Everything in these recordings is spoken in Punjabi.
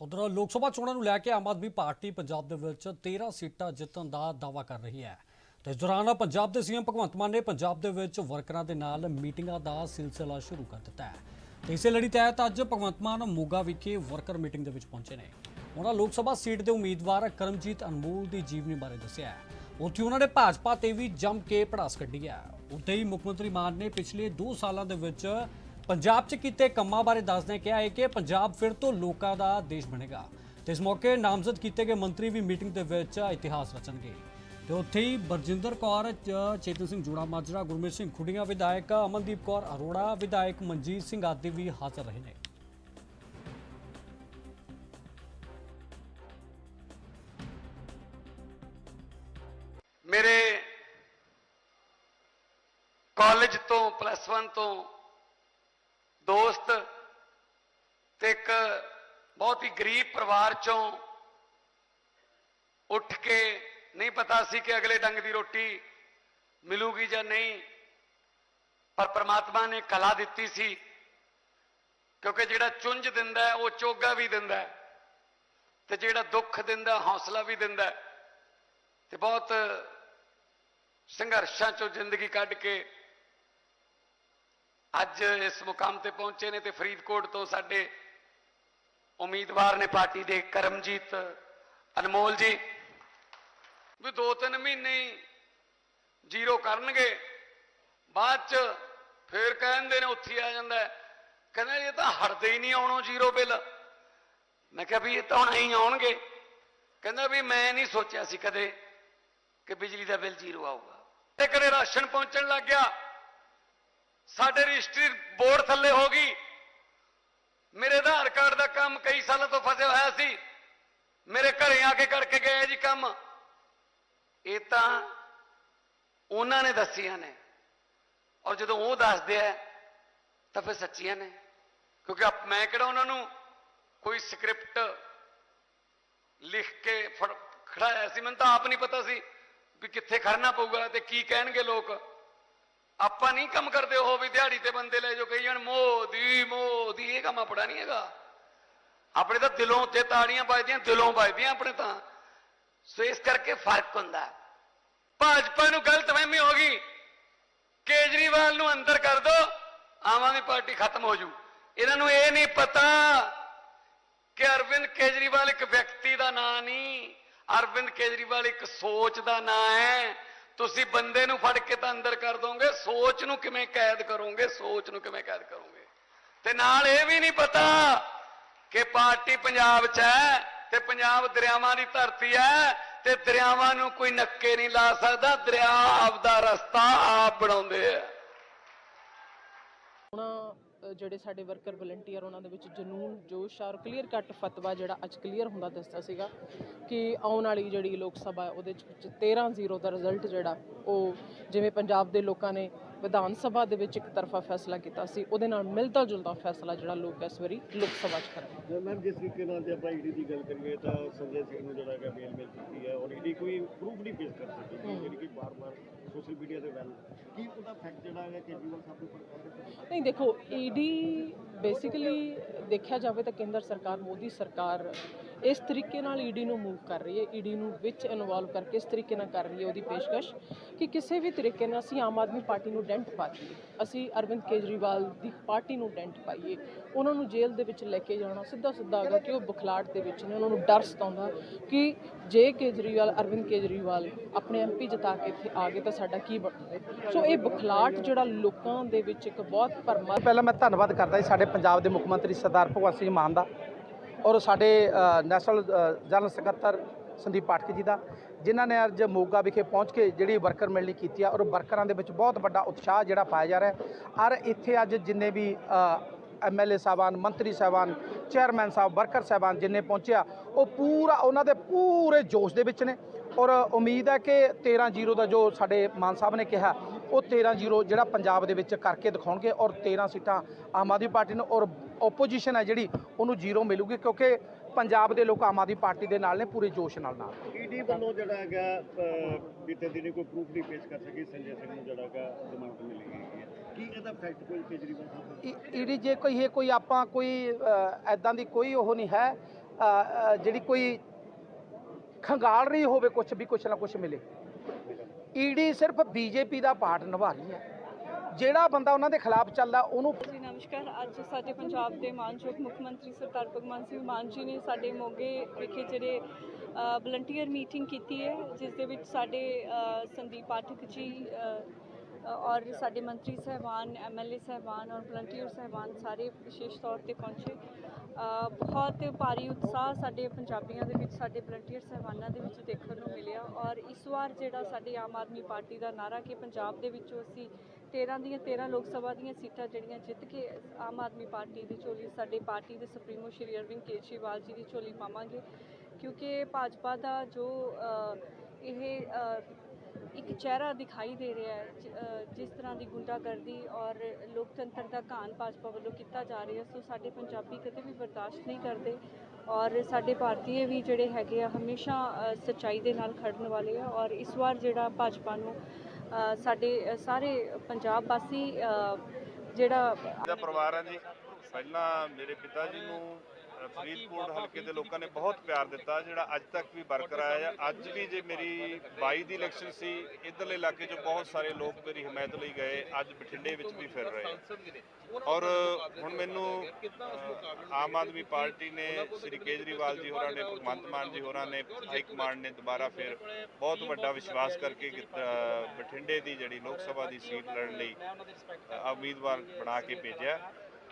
ਉਧਰ ਲੋਕ ਸਭਾ ਚੋਣਾਂ ਨੂੰ ਲੈ ਕੇ ਆਮ ਆਦਮੀ ਪਾਰਟੀ ਪੰਜਾਬ ਦੇ ਵਿੱਚ 13 ਸੀਟਾਂ ਜਿੱਤਣ ਦਾ ਦਾਅਵਾ ਕਰ ਰਹੀ ਹੈ। ਤੇ ਇਸ ਦੌਰਾਨ ਪੰਜਾਬ ਦੇ ਸੀਐਮ ਭਗਵੰਤ ਮਾਨ ਨੇ ਪੰਜਾਬ ਦੇ ਵਿੱਚ ਵਰਕਰਾਂ ਦੇ ਨਾਲ ਮੀਟਿੰਗਾਂ ਦਾ ਸਿਲਸਿਲਾ ਸ਼ੁਰੂ ਕਰ ਦਿੱਤਾ ਹੈ। ਤੇ ਇਸੇ ਲੜੀ ਤਹਿਤ ਅੱਜ ਭਗਵੰਤ ਮਾਨ ਮੋਗਾ ਵਿਖੇ ਵਰਕਰ ਮੀਟਿੰਗ ਦੇ ਵਿੱਚ ਪਹੁੰਚੇ ਨੇ। ਉਹਨਾਂ ਲੋਕ ਸਭਾ ਸੀਟ ਦੇ ਉਮੀਦਵਾਰ ਕਰਮਜੀਤ ਅਨਮੋਲ ਦੀ ਜੀਵਨੀ ਬਾਰੇ ਦੱਸਿਆ ਉੱਥੇ ਉਹਨਾਂ ਨੇ ਭਾਜਪਾ ਤੇ ਵੀ ਜੰਮ ਕੇ ਪੜਾਸ ਕੱਢੀ ਹੈ। ਉੱਥੇ ਹੀ ਮੁੱਖ ਮੰਤਰੀ ਮਾਨ ਨੇ ਪਿਛਲੇ 2 ਸਾਲਾਂ ਦੇ ਵਿੱਚ ਪੰਜਾਬ 'ਚ ਕੀਤੇ ਕੰਮਾਂ ਬਾਰੇ ਦੱਸਦੇ ਕਿਹਾ ਹੈ ਕਿ ਪੰਜਾਬ ਫਿਰ ਤੋਂ ਲੋਕਾਂ ਦਾ ਦੇਸ਼ ਬਣੇਗਾ। ਤੇ ਇਸ ਮੌਕੇ ਨਾਮਜ਼ਦ ਕੀਤੇ ਗਏ ਮੰਤਰੀ ਵੀ ਮੀਟਿੰਗ ਦੇ ਵਿੱਚ ਇਤਿਹਾਸ ਰਚਣਗੇ। ਤੇ ਉੱਥੇ ਹੀ ਬਰਜਿੰਦਰ ਕੌਰ, ਚ- ਚੇਤਨ ਸਿੰਘ ਜੋੜਾ ਮਾਜਰਾ ਗੁਰਮੀਤ ਸਿੰਘ ਖੁੱਡੀਆਂ, ਵਿਧਾਇਕ ਅਮਨਦੀਪ ਕੌਰ ਅਰੋੜਾ, ਵਿਧਾਇਕ ਮਨਜੀਤ ਸਿੰਘ ਆਦਿ ਵੀ ਹਾਜ਼ਰ ਰਹੇ ਨੇ। ਮੇਰੇ ਕਾਲਜ ਤੋਂ, ਪਲੱਸ 1 ਤੋਂ ਦੋਸਤ ਤੇ ਇੱਕ ਬਹੁਤ ਹੀ ਗਰੀਬ ਪਰਿਵਾਰ ਚੋਂ ਉੱਠ ਕੇ ਨਹੀਂ ਪਤਾ ਸੀ ਕਿ ਅਗਲੇ ਡੰਗ ਦੀ ਰੋਟੀ ਮਿਲੂਗੀ ਜਾਂ ਨਹੀਂ, ਪਰ ਪ੍ਰਮਾਤਮਾ ਨੇ ਕਲਾ ਦਿੱਤੀ ਸੀ, ਕਿਉਂਕਿ ਜਿਹੜਾ ਚੁੰਝ ਦਿੰਦਾ ਉਹ ਚੋਗਾ ਵੀ ਦਿੰਦਾ ਤੇ ਜਿਹੜਾ ਦੁੱਖ ਦਿੰਦਾ, ਹੌਸਲਾ ਵੀ ਦਿੰਦਾ ਤੇ ਬਹੁਤ ਸੰਘਰਸ਼ਾਂ ਚੋਂ ਜ਼ਿੰਦਗੀ ਕੱਢ ਕੇ ਅੱਜ ਇਸ ਮੁਕਾਮ ਤੇ ਪਹੁੰਚੇ ਨੇ ਤੇ ਫਰੀਦਕੋਟ ਤੋਂ ਸਾਡੇ ਉਮੀਦਵਾਰ ਨੇ ਪਾਰਟੀ ਦੇ ਕਰਮਜੀਤ ਅਨਮੋਲ ਜੀ। ਵੀ ਦੋ ਤਿੰਨ ਮਹੀਨੇ ਹੀ ਜ਼ੀਰੋ ਕਰਨਗੇ, ਬਾਅਦ ਚ ਫੇਰ ਕਹਿੰਦੇ ਨੇ ਉੱਥੇ ਆ ਜਾਂਦਾ ਹੈ। ਕਹਿੰਦੇ ਇਹ ਤਾਂ ਹਟਦੇ ਹੀ ਨਹੀਂ ਆਉਣੋਂ ਜ਼ੀਰੋ ਬਿੱਲ। ਮੈਂ ਕਿਹਾ ਵੀ ਇਹ ਤਾਂ ਹੁਣ ਹੀ ਆਉਣਗੇ। ਕਹਿੰਦਾ ਵੀ ਮੈਂ ਨਹੀਂ ਸੋਚਿਆ ਸੀ ਕਦੇ ਕਿ ਬਿਜਲੀ ਦਾ ਬਿੱਲ ਜ਼ੀਰੋ ਆਊਗਾ। ਤੇ ਕਦੇ ਰਾਸ਼ਨ ਪਹੁੰਚਣ ਲੱਗ ਗਿਆ। ਸਾਡੇ ਰਜਿਸਟਰੀ ਬੋਰਡ ਥੱਲੇ ਹੋ ਗਈ। ਮੇਰੇ ਆਧਾਰ ਕਾਰਡ ਦਾ ਕੰਮ ਕਈ ਸਾਲਾਂ ਤੋਂ ਫਸਿਆ ਹੋਇਆ ਸੀ। ਮੇਰੇ ਘਰੇ ਆ ਕੇ ਕਰਕੇ ਗਏ ਜੀ ਕੰਮ। ਇਹ ਤਾਂ ਉਹਨਾਂ ਨੇ ਦੱਸੀਆਂ ਨੇ। ਔਰ ਜਦੋਂ ਉਹ ਦੱਸਦੇ ਆ, ਤਾਂ ਫਿਰ ਸੱਚੀਆਂ ਨੇ। ਕਿਉਂਕਿ ਮੈਂ ਕਿਹੜਾ ਉਹਨਾਂ ਨੂੰ ਕੋਈ ਸਕ੍ਰਿਪਟ ਲਿਖ ਕੇ ਫੜ ਖੜਾਇਆ ਸੀ? ਮੈਨੂੰ ਤਾਂ ਆਪ ਨਹੀਂ ਪਤਾ ਸੀ ਵੀ ਕਿੱਥੇ ਖੜਨਾ ਪਊਗਾ ਤੇ ਕੀ ਕਹਿਣਗੇ ਲੋਕ। ਆਪਾਂ ਨਹੀਂ ਕੰਮ ਕਰਦੇ ਉਹ ਤੇ ਬੰਦੇ ਲੈ ਜੋ ਕਹੀ ਜਾਣ, ਮੋਦੀ ਮੋਦੀ, ਇਹ ਕੰਮ ਆਪਣਾ ਨਹੀਂ ਹੈਗਾ। ਆਪਣੇ ਤਾਂ ਦਿਲੋਂ ਉੱਤੇ ਤਾੜੀਆਂ ਵੱਜਦੀਆਂ, ਦਿਲੋਂ ਵੱਜਦੀਆਂ ਆਪਣੇ ਤਾਂ। ਸੋ ਇਸ ਕਰਕੇ ਫ਼ਰਕ ਹੁੰਦਾ। ਭਾਜਪਾ ਨੂੰ ਗਲਤ ਗਲਤਫਹਿਮੀ ਹੋ ਗਈ। ਕੇਜਰੀਵਾਲ ਨੂੰ ਅੰਦਰ ਕਰ ਦੋ, ਆਮ ਆਦਮੀ ਪਾਰਟੀ ਖਤਮ ਹੋ ਜੂ। ਇਹਨਾਂ ਨੂੰ ਇਹ ਨਹੀਂ ਪਤਾ ਕਿ ਅਰਵਿੰਦ ਕੇਜਰੀਵਾਲ ਇੱਕ ਵਿਅਕਤੀ ਦਾ ਨਾਂ ਨਹੀਂ, ਅਰਵਿੰਦ ਕੇਜਰੀਵਾਲ ਇੱਕ ਸੋਚ ਦਾ ਨਾਂ ਹੈ। ਤੁਸੀਂ ਬੰਦੇ ਨੂੰ ਫੜ ਕੇ ਤਾਂ ਅੰਦਰ ਕਰ ਦੋਗੇ, ਸੋਚ ਨੂੰ ਕਿਵੇਂ ਕੈਦ ਕਰੋਗੇ, ਸੋਚ ਨੂੰ ਕਿਵੇਂ ਕੈਦ ਕਰੋਗੇ? ਤੇ ਨਾਲ ਇਹ ਵੀ ਨਹੀਂ ਪਤਾ ਕਿ ਪਾਰਟੀ ਪੰਜਾਬ 'ਚ ਹੈ ਤੇ ਪੰਜਾਬ ਦਰਿਆਵਾਂ ਦੀ ਧਰਤੀ ਹੈ ਤੇ ਦਰਿਆਵਾਂ ਨੂੰ ਕੋਈ ਨੱਕੇ ਨਹੀਂ ਲਾ ਸਕਦਾ, ਦਰਿਆ ਆਪਦਾ ਰਸਤਾ ਆਪ ਬਣਾਉਂਦੇ ਆ। ਹੁਣ ਜਿਹੜੇ ਸਾਡੇ ਵਰਕਰ ਵਲੰਟੀਅਰ ਉਹਨਾਂ ਦੇ ਵਿੱਚ ਜਨੂਨ ਜੋਸ਼ ਔਰ ਕਲੀਅਰ ਕੱਟ ਫਤਵਾ ਜਿਹੜਾ ਅੱਜ ਕਲੀਅਰ ਹੁੰਦਾ ਦੱਸਦਾ ਸੀਗਾ ਕਿ ਆਉਣ ਵਾਲੀ ਜਿਹੜੀ ਲੋਕ ਸਭਾ ਉਹਦੇ ਵਿੱਚ 13-0 ਦਾ ਰਿਜ਼ਲਟ ਜਿਹੜਾ ਉਹ ਜਿਵੇਂ ਪੰਜਾਬ ਦੇ ਲੋਕਾਂ ਨੇ ਵਿਧਾਨ ਸਭਾ ਦੇ ਵਿੱਚ ਇੱਕ ਤਰਫਾ ਫੈਸਲਾ ਕੀਤਾ ਸੀ ਉਹਦੇ ਨਾਲ ਮਿਲਦਾ ਜੁਲਦਾ ਫੈਸਲਾ ਜਿਹੜਾ ਲੋਕ ਇਸ ਵਾਰੀ ਲੋਕ ਸਭਾ 'ਚ ਕਰਨਗੇ ਮੈਮ ਜਿਸ ਤਰੀਕੇ ਨਾਲ ਜੇ ਆਪਾਂ ਈਡੀ ਦੀ ਗੱਲ ਕਰੀਏ ਤਾਂ ਸੰਜੇ ਸਿੰਘ ਨੂੰ ਜਿਹੜਾ ਹੈਗਾ ਬੇਲ ਮਿਲ ਚੁੱਕੀ ਹੈ ਔਰ ਈਡੀ ਕੋਈ ਪ੍ਰੂਫ ਨਹੀਂ ਪੇਸ਼ ਕਰ ਸਕੀ ਜਿਹੜੀ ਕਿ ਬਾਰ-ਬਾਰ ਸੋਸ਼ਲ ਮੀਡੀਆ ਤੇ ਵੈਲ ਕੀ ਉਹਦਾ ਫੈਕਟ ਜਿਹੜਾ ਹੈਗਾ, ਕੇਜਰੀਵਾਲ ਸਾਹਿਬ ਦੇ ਉੱਪਰ ਕਹਿੰਦੇ ਨਹੀਂ, ਦੇਖੋ ਈਡੀ ਬੇਸਿਕਲੀ ਦੇਖਿਆ ਜਾਵੇ ਤਾਂ ਕੇਂਦਰ ਸਰਕਾਰ, ਮੋਦੀ ਸਰਕਾਰ ਇਸ ਤਰੀਕੇ ਨਾਲ ਈਡੀ ਨੂੰ ਮੂਵ ਕਰ ਰਹੀ ਹੈ ਈਡੀ ਨੂੰ ਵਿੱਚ ਇਨਵੋਲਵ ਕਰਕੇ ਇਸ ਤਰੀਕੇ ਨਾਲ ਕਰ ਰਹੀ ਹੈ ਉਹਦੀ ਪੇਸ਼ਕਸ਼ ਕਿ ਕਿਸੇ ਵੀ ਤਰੀਕੇ ਨਾਲ ਅਸੀਂ ਆਮ ਆਦਮੀ ਪਾਰਟੀ ਨੂੰ ਡੈਂਟ ਪਾ ਦਈਏ। ਅਸੀਂ ਅਰਵਿੰਦ ਕੇਜਰੀਵਾਲ ਦੀ ਪਾਰਟੀ ਨੂੰ ਡੈਂਟ ਪਾਈਏ। ਉਹਨਾਂ ਨੂੰ ਜੇਲ੍ਹ ਦੇ ਵਿੱਚ ਲੈ ਕੇ ਜਾਣਾ, ਸਿੱਧਾ ਸਿੱਧਾ ਅਗਰ ਕਿ ਉਹ ਬੁਖਲਾਟ ਦੇ ਵਿੱਚ ਨੇ, ਉਹਨਾਂ ਨੂੰ ਡਰ ਸਤਾਉਂਦਾ ਕਿ ਜੇ ਕੇਜਰੀਵਾਲ, ਅਰਵਿੰਦ ਕੇਜਰੀਵਾਲ ਆਪਣੇ ਐਮਪੀ ਜਿਤਾ ਕੇ ਇੱਥੇ ਆ ਗਏ ਤਾਂ ਸਾਡਾ ਕੀ ਬਣੂਗਾ? ਸੋ ਇਹ ਬੁਖਲਾਟ ਜਿਹੜਾ ਲੋਕਾਂ ਦੇ ਵਿੱਚ ਇੱਕ ਬਹੁਤ ਭਰਮਾ ਪਹਿਲਾਂ ਮੈਂ ਧੰਨਵਾਦ ਕਰਦਾ ਜੀ ਸਾਡੇ ਪੰਜਾਬ ਦੇ ਮੁੱਖ ਮੰਤਰੀ ਸਰਦਾਰ ਭਗਵੰਤ ਸਿੰਘ ਮਾਨ ਦਾ। ਔਰ ਸਾਡੇ ਨੈਸ਼ਨਲ ਜਨਰਲ ਸਕੱਤਰ ਸੰਦੀਪ ਪਾਠਕ ਜੀ ਦਾ, ਜਿਨ੍ਹਾਂ ਨੇ ਅੱਜ ਮੋਗਾ ਵਿਖੇ ਪਹੁੰਚ ਕੇ ਜਿਹੜੀ ਵਰਕਰ ਮਿਲਣੀ ਕੀਤੀ ਆ, ਔਰ ਵਰਕਰਾਂ ਦੇ ਵਿੱਚ ਬਹੁਤ ਵੱਡਾ ਉਤਸ਼ਾਹ ਜਿਹੜਾ ਪਾਇਆ ਜਾ ਰਿਹਾ ਔਰ ਇੱਥੇ ਅੱਜ ਜਿੰਨੇ ਵੀ ਐਮਐਲਏ ਸਾਹਿਬਾਨ, ਮੰਤਰੀ ਸਾਹਿਬਾਨ, ਚੇਅਰਮੈਨ ਸਾਹਿਬ, ਵਰਕਰ ਸਾਹਿਬਾਨ ਜਿੰਨੇ ਪਹੁੰਚਿਆ ਉਹ ਪੂਰਾ, ਉਹਨਾਂ ਦੇ ਪੂਰੇ ਜੋਸ਼ ਦੇ ਵਿੱਚ ਨੇ। ਔਰ ਉਮੀਦ ਹੈ ਕਿ 13-0 ਦਾ ਜੋ ਸਾਡੇ ਮਾਨ ਸਾਹਿਬ ਨੇ ਕਿਹਾ, ਉਹ 13-0 ਜਿਹੜਾ ਪੰਜਾਬ ਦੇ ਵਿੱਚ ਕਰਕੇ ਦਿਖਾਉਣਗੇ, ਔਰ 13 ਸੀਟਾਂ ਆਮ ਆਦਮੀ ਪਾਰਟੀ ਨੂੰ, ਔਰ ਆਪੋਜੀਸ਼ਨ ਹੈ ਜਿਹੜੀ ਉਹਨੂੰ ਜ਼ੀਰੋ ਮਿਲੂਗੀ ਕਿਉਂਕਿ ਪੰਜਾਬ ਦੇ ਲੋਕ ਆਮ ਆਦਮੀ ਪਾਰਟੀ ਦੇ ਨਾਲ ਨੇ ਪੂਰੇ ਜੋਸ਼ ਨਾਲ ਨਾਲ। ਈਡੀ ਵੱਲੋਂ ਜਿਹੜਾ ਹੈਗਾ ਬੀਤੇ ਦਿਨੀ ਕੋਈ ਪ੍ਰੂਫ ਨਹੀਂ ਪੇਸ਼ ਕਰ ਸਕੀ ਸੰਜੇ ਸਿੰਘ ਨੂੰ ਜਿਹੜਾ ਹੈਗਾ ਜ਼ਮਾਨਤ ਮਿਲੀ ਗਈ ਕੀ ਇਹਦਾ ਫੈਕਟ ਕੋਈ ਕੇਜਰੀਵਾਲ ਸਾਹਿਬ ਈਡੀ ਜੇ ਕੋਈ ਇਹ ਕੋਈ ਆਪਾਂ ਕੋਈ ਐਦਾਂ ਦੀ ਕੋਈ ਉਹ ਨਹੀਂ ਹੈ ਜਿਹੜੀ ਕੋਈ ਖੰਗਾਲ ਰਹੀ ਹੋਵੇ ਕੁਝ ਵੀ ਕੁਝ ਨਾ ਕੁਝ ਮਿਲੇ। ਈਡੀ ਸਿਰਫ ਬੀਜੇਪੀ ਦਾ ਪਾਰਟ ਨਿਭਾ ਰਹੀ ਹੈ। ਜਿਹੜਾ ਬੰਦਾ ਉਹਨਾਂ ਦੇ ਖਿਲਾਫ ਚੱਲਦਾ ਉਹਨੂੰ ਨਮਸਕਾਰ। ਅੱਜ ਸਾਡੇ ਪੰਜਾਬ ਦੇ ਮਾਨਯੋਗ ਮੁੱਖ ਮੰਤਰੀ ਸਰਦਾਰ ਭਗਵੰਤ ਸਿੰਘ ਮਾਨ ਜੀ ਨੇ ਸਾਡੇ ਮੋਗੇ ਵਿਖੇ ਜਿਹੜੇ ਵਲੰਟੀਅਰ ਮੀਟਿੰਗ ਕੀਤੀ ਹੈ, ਜਿਸ ਦੇ ਵਿੱਚ ਸਾਡੇ ਸੰਦੀਪ ਪਾਠਕ ਜੀ ਔਰ ਸਾਡੇ ਮੰਤਰੀ ਸਹਿਬਾਨ ਐਮਐਲਏ ਸਹਿਬਾਨ ਔਰ ਵਲੰਟੀਅਰ ਸਹਿਬਾਨ ਸਾਰੇ ਵਿਸ਼ੇਸ਼ ਤੌਰ ਤੇ ਪਹੁੰਚੇ। ਬਹੁਤ ਭਾਰੀ ਉਤਸ਼ਾਹ ਸਾਡੇ ਪੰਜਾਬੀਆਂ ਦੇ ਵਿੱਚ, ਸਾਡੇ ਵਲੰਟੀਅਰ ਸਹਿਬਾਨਾਂ ਦੇ ਵਿੱਚ ਦੇਖਣ ਨੂੰ ਮਿਲਿਆ ਔਰ ਇਸ ਵਾਰ ਜਿਹੜਾ ਸਾਡੇ ਆਮ ਆਦਮੀ ਪਾਰਟੀ ਦਾ ਨਾਰਾ ਕਿ ਪੰਜਾਬ ਦੇ ਵਿੱਚੋਂ ਅਸੀਂ 13 ਦੀਆਂ 13 ਲੋਕ ਸਭਾ ਦੀਆਂ ਸੀਟਾਂ ਜਿਹੜੀਆਂ ਜਿੱਤ ਕੇ ਆਮ ਆਦਮੀ ਪਾਰਟੀ ਦੀ ਝੋਲੀ, ਸਾਡੇ ਪਾਰਟੀ ਦੇ ਸੁਪਰੀਮੋ ਸ਼੍ਰੀ ਅਰਵਿੰਦ ਕੇਜਰੀਵਾਲ ਜੀ ਦੀ ਝੋਲੀ ਪਾਵਾਂਗੇ। ਕਿਉਂਕਿ ਭਾਜਪਾ ਦਾ ਜੋ ਇਹ ਇੱਕ ਚਿਹਰਾ ਦਿਖਾਈ ਦੇ ਰਿਹਾ ਹੈ ਜਿਸ ਤਰ੍ਹਾਂ ਦੀ ਗੁੰਡਾਗਰਦੀ ਔਰ ਲੋਕਤੰਤਰ ਦਾ ਘਾਣ ਭਾਜਪਾ ਵੱਲੋਂ ਕੀਤਾ ਜਾ ਰਿਹਾ, ਸੋ ਸਾਡੇ ਪੰਜਾਬੀ ਕਦੇ ਵੀ ਬਰਦਾਸ਼ਤ ਨਹੀਂ ਕਰਦੇ ਔਰ ਸਾਡੇ ਭਾਰਤੀਏ ਵੀ ਜਿਹੜੇ ਹੈਗੇ ਆ, ਹਮੇਸ਼ਾ ਸੱਚਾਈ ਦੇ ਨਾਲ ਖੜਨ ਵਾਲੇ ਆ ਔਰ ਇਸ ਵਾਰ ਜਿਹੜਾ ਭਾਜਪਾ ਨੂੰ ਸਾਡੇ ਸਾਰੇ ਪੰਜਾਬ ਵਾਸੀ ਜਿਹੜਾ ਪਰਿਵਾਰ ਹੈ ਜੀ। ਪਹਿਲਾਂ ਮੇਰੇ ਪਿਤਾ ਜੀ ਨੂੰ ਫਰੀਦਕੋਟ ਹਲਕੇ ਦੇ ਲੋਕਾਂ ਨੇ ਬਹੁਤ ਪਿਆਰ ਦਿੱਤਾ, ਜਿਹੜਾ ਅੱਜ ਤੱਕ ਵੀ ਬਰਕਰਾਰ ਹੈ ਅੱਜ ਵੀ ਜੇ ਮੇਰੀ 22 ਦੀ ਇਲੈਕਸ਼ਨ ਸੀ, ਇਧਰਲੇ ਇਲਾਕੇ 'ਚੋਂ ਬਹੁਤ ਸਾਰੇ ਲੋਕ ਮੇਰੀ ਹਮਾਇਤ ਲਈ ਗਏ, ਅੱਜ ਬਠਿੰਡੇ ਵਿੱਚ ਵੀ ਫਿਰ ਰਹੇ। ਔਰ ਹੁਣ ਮੈਨੂੰ ਆਮ ਆਦਮੀ ਪਾਰਟੀ ਨੇ, ਸ੍ਰੀ ਕੇਜਰੀਵਾਲ ਜੀ ਹੋਰਾਂ ਨੇ, ਭਗਵੰਤ ਮਾਨ ਜੀ ਹੋਰਾਂ ਨੇ, ਹਾਈ ਕਮਾਂਡ ਨੇ ਦੁਬਾਰਾ ਫਿਰ ਬਹੁਤ ਵੱਡਾ ਵਿਸ਼ਵਾਸ ਕਰਕੇ ਬਠਿੰਡੇ ਦੀ ਜਿਹੜੀ ਲੋਕ ਸਭਾ ਦੀ ਸੀਟ ਲੜਨ ਲਈ ਉਮੀਦਵਾਰ ਬਣਾ ਕੇ ਭੇਜਿਆ।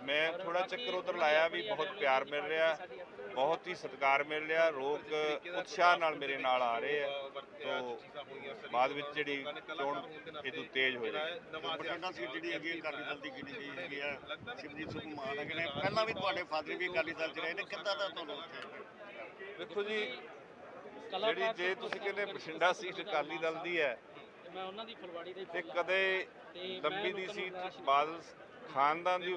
ਮੈਂ ਥੋੜਾ ਚੱਕਰ ਉਧਰ ਲਾਇਆ ਵੀ ਬਹੁਤ ਪਿਆਰ ਮਿਲ ਰਿਹਾ ਬਹੁਤ ਹੀ ਸਤਿਕਾਰ ਮਿਲ ਰਿਹਾ ਲੋਕ ਉਤਸ਼ਾਹ ਨਾਲ ਮੇਰੇ ਨਾਲ ਆ ਰਹੇ ਆ ਤੋਂ ਬਾਅਦ ਵਿੱਚ ਜਿਹੜੀ ਚੋਣ ਇਦੋਂ ਤੇਜ਼ ਹੋ ਜਾਏਗੀ। ਬਠਿੰਡਾ ਸੀਟ ਜਿਹੜੀ ਹੈਗੀ ਅਕਾਲੀ ਦਲ ਦੀ ਗਿਣੀ ਗਈ ਹੈਗੀ ਹੈ ਸਿਮਰਜੀਤ ਸਿੰਘ ਮਾਨ ਹੈਗੇ ਨੇ ਪਹਿਲਾਂ ਵੀ ਤੁਹਾਡੇ ਫਾਦਰ ਵੀ ਅਕਾਲੀ ਦਲ 'ਚ ਰਹੇ ਨੇ ਕਿੱਦਾਂ ਦਾ ਤੁਹਾਨੂੰ ਉੱਥੇ? ਦੇਖੋ ਜੀ ਜਿਹੜੀ ਜੇ ਤੁਸੀਂ ਕਹਿੰਦੇ ਬਠਿੰਡਾ ਸੀਟ ਅਕਾਲੀ ਦਲ ਦੀ ਹੈ ਤੇ ਕਦੇ ਲੰਬੀ ਦੀ ਸੀਟ ਬਾਦਲ ਖਾਨਦਾਨ ਦੀ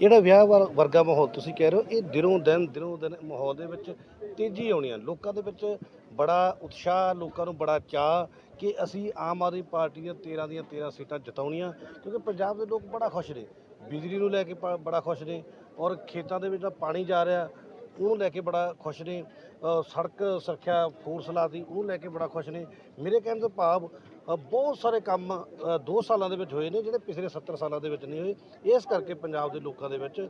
ਜਿਹੜਾ ਵਿਆਹ ਵਰ- ਵਰਗਾ ਮਾਹੌਲ ਤੁਸੀਂ ਕਹਿ ਰਹੇ ਹੋ ਇਹ ਦਿਨੋਂ ਦਿਨ ਦਿਨੋਂ ਦਿਨ ਮਾਹੌਲ ਦੇ ਵਿੱਚ ਤੇਜ਼ੀ ਆਉਣੀ ਆ। ਲੋਕਾਂ ਦੇ ਵਿੱਚ ਬੜਾ ਉਤਸ਼ਾਹ ਲੋਕਾਂ ਨੂੰ ਬੜਾ ਚਾਹ ਕਿ ਅਸੀਂ ਆਮ ਆਦਮੀ ਪਾਰਟੀ ਦੀਆਂ 13 ਦੀਆਂ 13 ਸੀਟਾਂ ਜਿਤਾਉਣੀਆਂ ਕਿਉਂਕਿ ਪੰਜਾਬ ਦੇ ਲੋਕ ਬੜਾ ਖੁਸ਼ ਨੇ। ਬਿਜਲੀ ਨੂੰ ਲੈ ਕੇ ਪ- ਬੜਾ ਖੁਸ਼ ਨੇ ਔਰ ਖੇਤਾਂ ਦੇ ਵਿੱਚ ਜਿਹੜਾ ਪਾਣੀ ਜਾ ਰਿਹਾ ਉਹਨੂੰ ਲੈ ਕੇ ਬੜਾ ਖੁਸ਼ ਨੇ। ਅ, ਸੜਕ ਸੁਰੱਖਿਆ ਫੋਰਸ ਲਾਤੀ ਉਹਨੂੰ ਲੈ ਕੇ ਬੜਾ ਖੁਸ਼ ਨੇ। ਮੇਰੇ ਕਹਿਣ ਤੋਂ ਭਾਵ ਬਹੁਤ ਸਾਰੇ ਕੰਮ 2 ਸਾਲਾਂ ਦੇ ਵਿੱਚ ਹੋਏ ਨੇ, ਜਿਹੜੇ ਪਿਛਲੇ 70 ਸਾਲਾਂ ਦੇ ਵਿੱਚ ਨਹੀਂ ਹੋਏ। ਇਸ ਕਰਕੇ ਪੰਜਾਬ ਦੇ ਲੋਕਾਂ ਦੇ ਵਿੱਚ